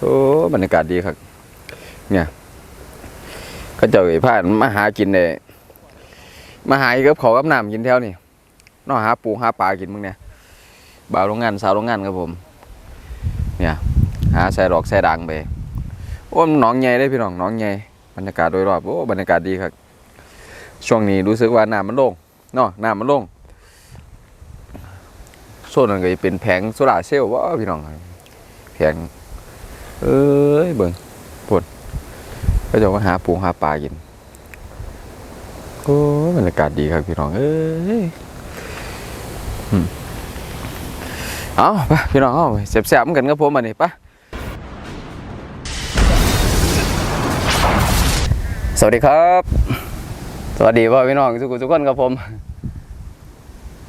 โอ้บรรยากาศดีครับ เนี่ยเขาเจ้าไอ้พานมาหากินเลยมาหากับเขากับน้ำกินแถวนี่นอกหาปูหาปลากินมึงเนี่ยบ่าวโรงงานสาวโรงงานครับผม เนี่ย หาใส่ดอกใส่ดังไปโอ้มันหนองใหญ่ได้พี่น้องหนองใหญ่บรรยากาศโดยรอบโอ้บรรยากาศดีครับช่วงนี้รู้สึกว่าน้ำมันโล่งเนาะน้ำมันโล่งโซนนั้นก็จะเป็นแผงโซลาเซลล์ว่าพี่น้องแผง เอ้ยเบิ่งปวดก็จะมาหาปูหาปลากินโอ้บรรยากาศดีครับพี่น้องเอ้ยอืมเอาไปพี่น้องเอาเสียบๆกันกับผมมานี่ปะสวัสดีครับ สวัสดีพ่อพี่น้องทุกคนทุกคนครับผม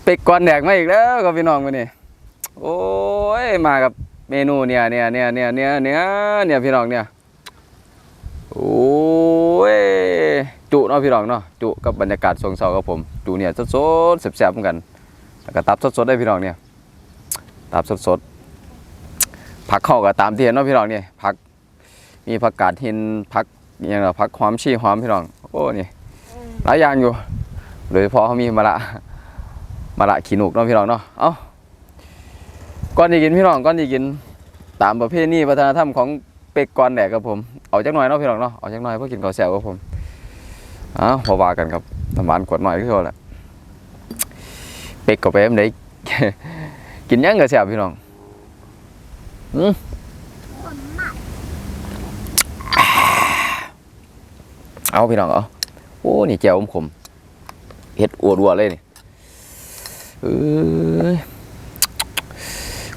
เป็กก้อนแดกมาอีกแล้วครับพี่น้องวันนี้โอ้ยมากับ เมนูเนี่ยเนี่ยเนี่ยเนี่ยเนี่ยเนี่ยเนี่ยพี่น้องเนี่ยโอ้ยจุเนาะพี่น้องเนาะจุกับบรรยากาศสงเสาครับผมจุเนี่ยสดๆแซ่บๆเหมือนกันแล้วก็ตับสดๆได้พี่น้องเนี่ยตับสดๆผักเข้ากับตามที่เห็นเนาะพี่น้องเนี่ยผักมีผักกาดหินผักอย่างเราผักหอมชี่หอมพี่น้องโอ้นี่หลายอย่างอยู่โดยเฉพาะเขามีมะละมะละขีนุกเนาะพี่น้องเนาะเอ้า ก่อนที่กินพี่น้องก่อนที่กินตามประเพณีวัฒนธรรมของเป็กกอนแดกครับผมเอาจักหน่อยเนาะพี่น้องเนาะเอาจักหน่อยเพื่อกินข้าวแซ่บครับผมอ้าพอว่ากันครับน้ำหวานขวดหน่อยก็เท่าแหละเป็กกับเป็มได้กินยังก็แซ่บพี่น้องอืมเอาพี่น้องเอาโอ้นี่แจ่วผมขมเฮ็ดอวดวัวเลยนี่เอ้ย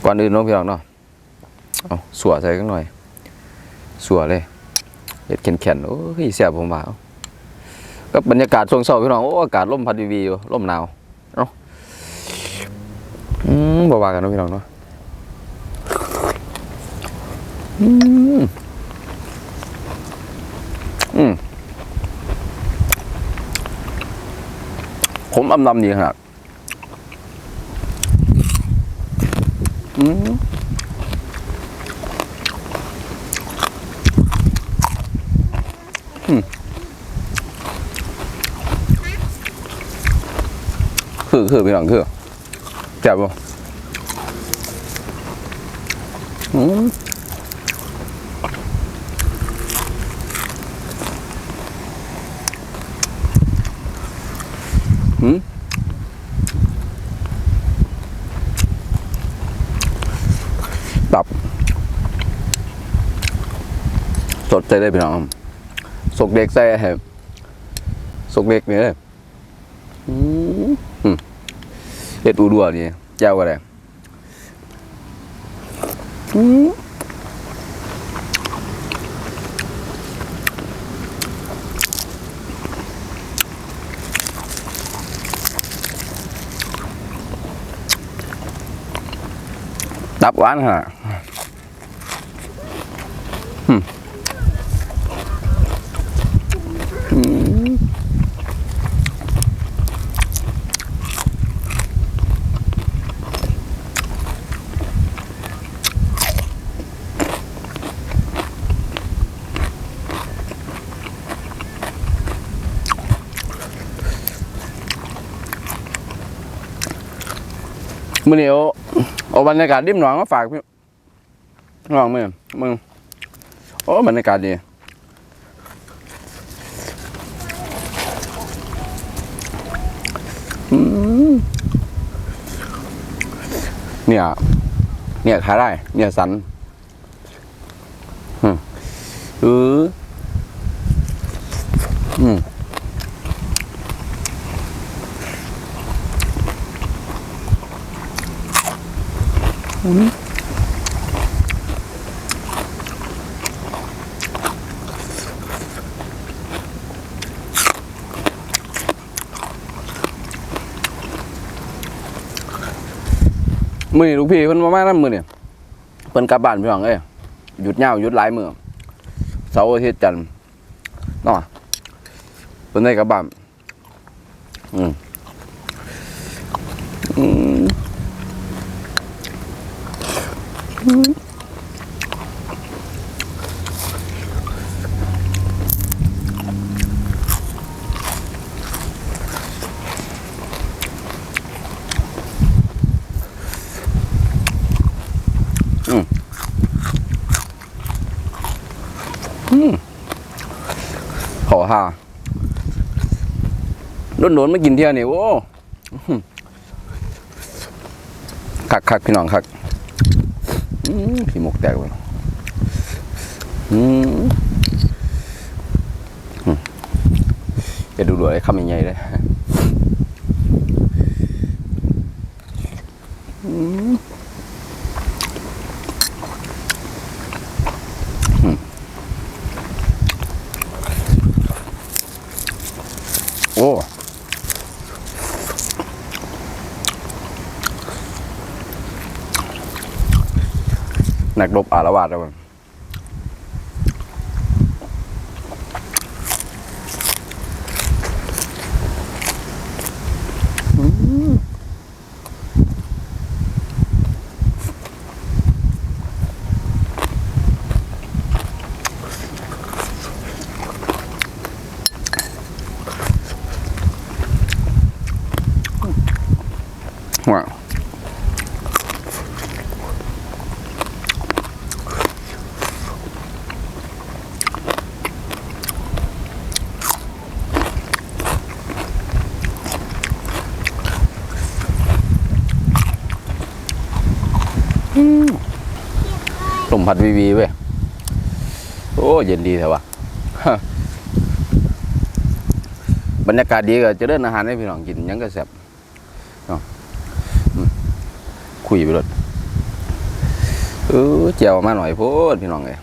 ก่อนอื่นน้องพี่น้องเนาะเอาสัวใส่กันหน่อย สัวเลยเฮ็ดแข็งๆโอ้ยแซ่บผมว่าก็บรรยากาศช่วงเช้าพี่น้องโอ้อากาศลมพัดวีวีอยู่มหนาวเนาะอืมบ่ว่ากันเนะพี่น้องเนาะอืมอืมผมอำนำดีขนาด อืมคือคือพี่น้องคือแจ่บบ่อืม ตับ สดใจได้พี่น้องสกเด็กใส่แฮมสกเด็กนี่เลยอืมอืมเฮ็ดอูดัวนี่เจ้าก็ได้ ตับหวานขนาดอืมอืมมื้อนี้ เอาเอาบรรยากาศริมหนองมาฝากพี่น้องมึงมึงโอ้บรรยากาศดีเนี่ย เนี่ยขายได้ เนี่ยสันอืมเอ มือนี่ลูกพี่เพิ่นมามานํมือเนี่ยเพิ่นกลับบ้านพี่น้องเอ้ยหยุดยาหยุดหลายมือเสาร์อาทิตย์จันทร์เนาะเพิ่นได้กลับบ้านอืม ท่าโดนโดนๆมากินเที่ยวนี่โอ้คักคักพี่น้องคักพี่หมกแตกเลยอืมอืมจะดูด้วยคำใหญ่ๆเลย นักรบอารวาสแล้วมันว้าว มผัดวีวีเว้ยโอ้เย็นดีแถวะบรรยากาศดีก็จะเดินอาหารให้พี่น้องกินยังก็แซ่บเนาะอืมคุยไปรถเออเจียวมาหน่อยพูดพี่น้องเลย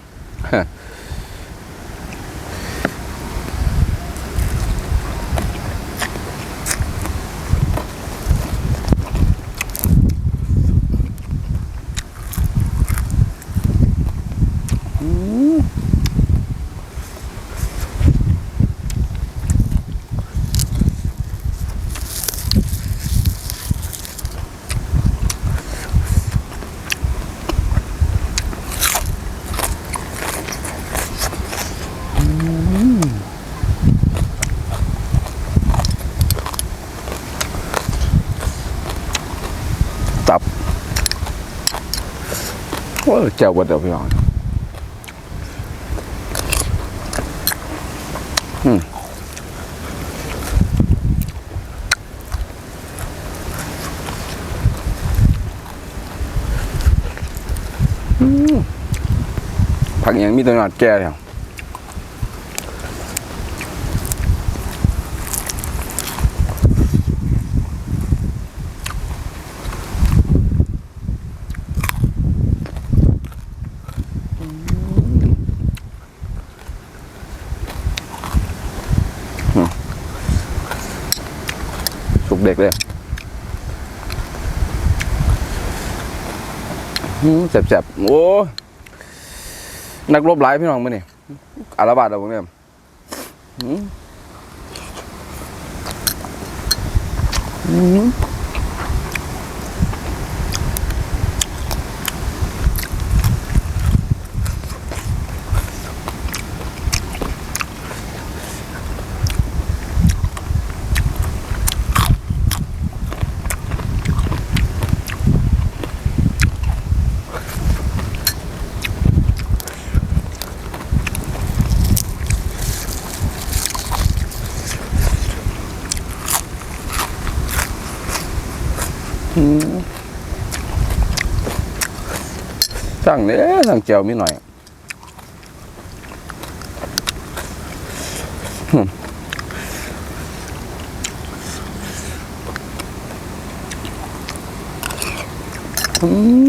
ตับโอ้เจ้าบดเดียวพี่น้องอืมผักอย่างมีแตัวหนอดแก่เดียวสุกเด็กเลยอืม แสบๆ โอ้ นักรบหลายพี่น้องมาเนี่ยอารบาดเราพวกเนี่ยอืม สั่งเนี่ยสั่งเจียวมีหน่อยอืม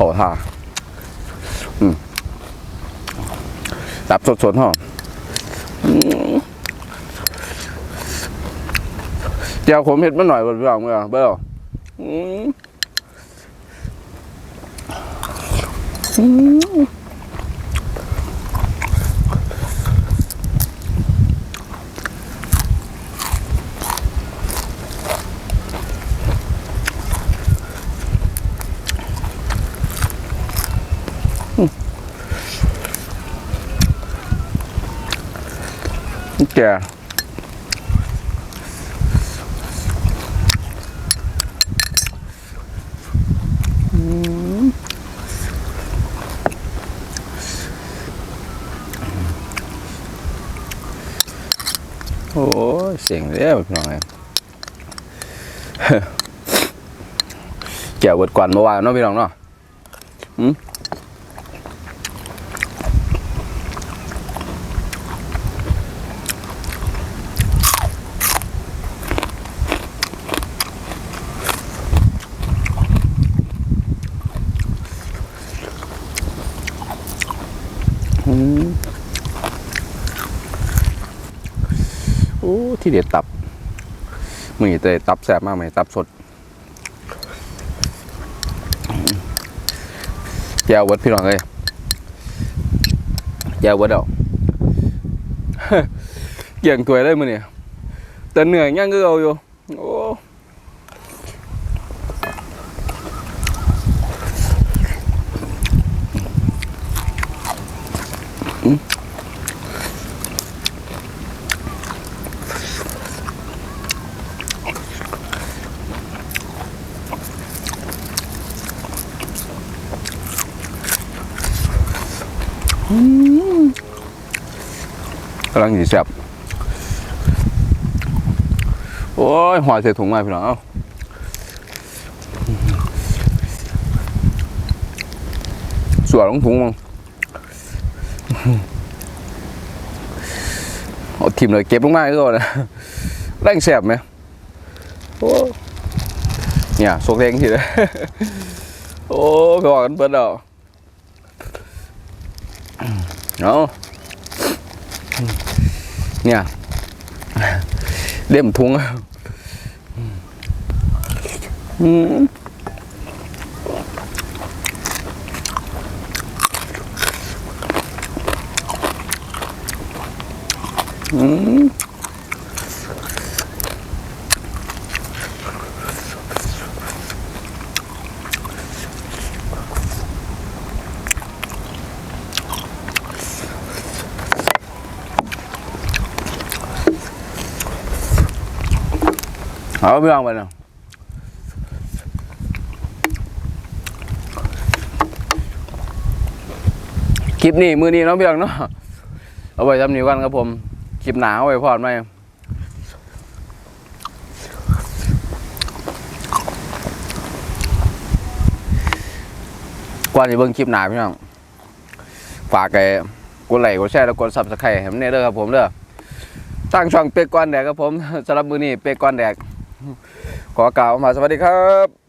เขาท่าอืมตับสดๆหอมอืมเจียวขมเห็ดมาหน่อยบนเรื่องเมื่อเบลอืมอืม แก่อืมโอ้ยเสียงเรียบพี่น้องเอ้ย แก่เวิดก่อนเมื่อวานเนาะพี่น้องเนาะอืม อืมโอ้ ที่เด็ดตับมือแต่ตับแซ่บมากไหมตับสดแก้วเวัดพี่น้องเลยแก้วเวัดเอาเกี่ยงตัวได้มือเนี่ยแต่เหนื่อยยังก็เอาอยู่โอ้ กำลังสีแซ่บโอ้ยหอยใส่ถุงมาพี่น้องเอ้าสวยลงถุงมั้งเอาทิมเลยเก็บลงมาก็นะแรงแซ่บไหมโอ้เนี่ยสกแดงทีเลยโอ้ก็บอกกันเปิดเอา เอาเนี่ย เอะอืมอืมเอาพี่น้องไปเนาะคลิปนี้มือนี้เนาะพี่น้องเนาะเอาไว้ทำนี้กันครับผมคลิปหนาเอาไว้พอดไหมก่อนจะเบิ่งคลิปหนาพี่น้องฝากไอ้กดไลค์กดแชร์แล้วกดซับสไครต์ให้มันเนี่ยเด้อครับผมเด้อตั้งช่องเป็กก้อนแดกครับผมสำหรับมือนี้เป็กก้อนแดก ขอกล่าวมาสวัสดีครับ